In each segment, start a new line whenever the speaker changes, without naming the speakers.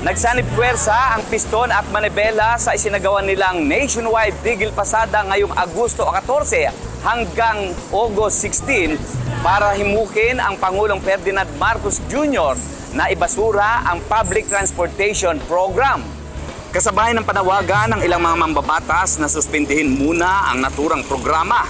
Nagsanib puwersa ang piston at manibela sa isinagawa nilang nationwide tigil pasada ngayong Agosto 14 hanggang August 16 para himukin ang Pangulong Ferdinand Marcos Jr. na ibasura ang Public Transportation Program. Kasabay ng panawagan ng ilang mga mambabatas na suspindihin muna ang naturang programa.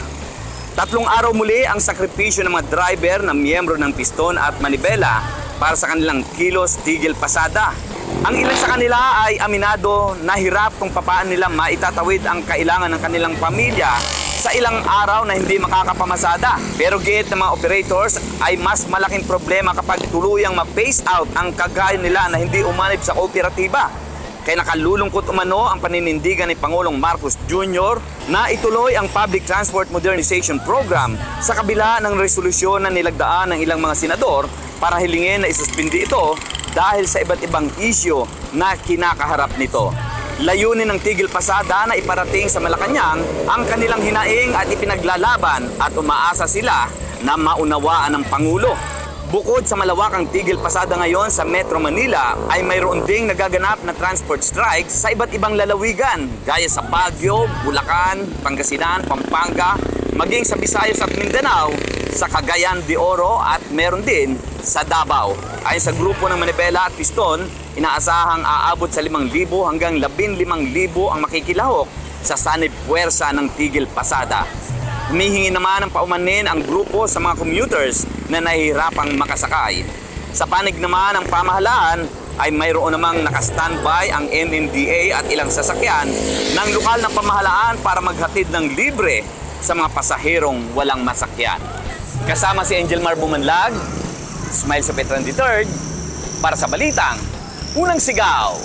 Tatlong araw muli ang sakripisyo ng mga driver na miyembro ng piston at manibela para sa kanilang kilos tigil pasada. Ang ilan sa kanila ay aminado na hirap kung papaano nila maitatawid ang kailangan ng kanilang pamilya sa ilang araw na hindi makakapamasada. Pero giit ng mga operators ay mas malaking problema kapag tuluyang ma-phase out ang kagaya nila na hindi umanib sa kooperatiba. Kaya nakalulungkot umano ang paninindigan ni Pangulong Marcos Jr. na ituloy ang Public Transport Modernization Program sa kabila ng resolusyon na nilagdaan ng ilang mga senador para hilingin na isuspindi ito dahil sa iba't ibang isyo na kinakaharap nito. Layunin ng tigil pasada na iparating sa Malacanang ang kanilang hinaing at ipinaglalaban at umaasa sila na maunawaan ng Pangulo. Bukod sa malawakang tigil pasada ngayon sa Metro Manila, ay mayroon ding nagaganap na transport strike sa iba't ibang lalawigan, gaya sa Baguio, Bulacan, Pangasinan, Pampanga, maging sa Visayas at Mindanao, sa Cagayan de Oro at meron din sa Davao. Ayon sa grupo ng Manibela at Piston, inaasahang aabot sa 5,000 hanggang 15,000 ang makikilahok sa sanib puwersa ng tigil pasada. Humihingi naman ng paumanin ang grupo sa mga commuters na nahihirapang makasakay. Sa panig naman ng pamahalaan ay mayroon namang nakastandby ang MMDA at ilang sasakyan ng lokal na pamahalaan para maghatid ng libre sa mga pasaherong walang masakyan. Kasama si Angel Mar Bumanlag, Smile sa Petron III, para sa Balitang, Unang Sigaw.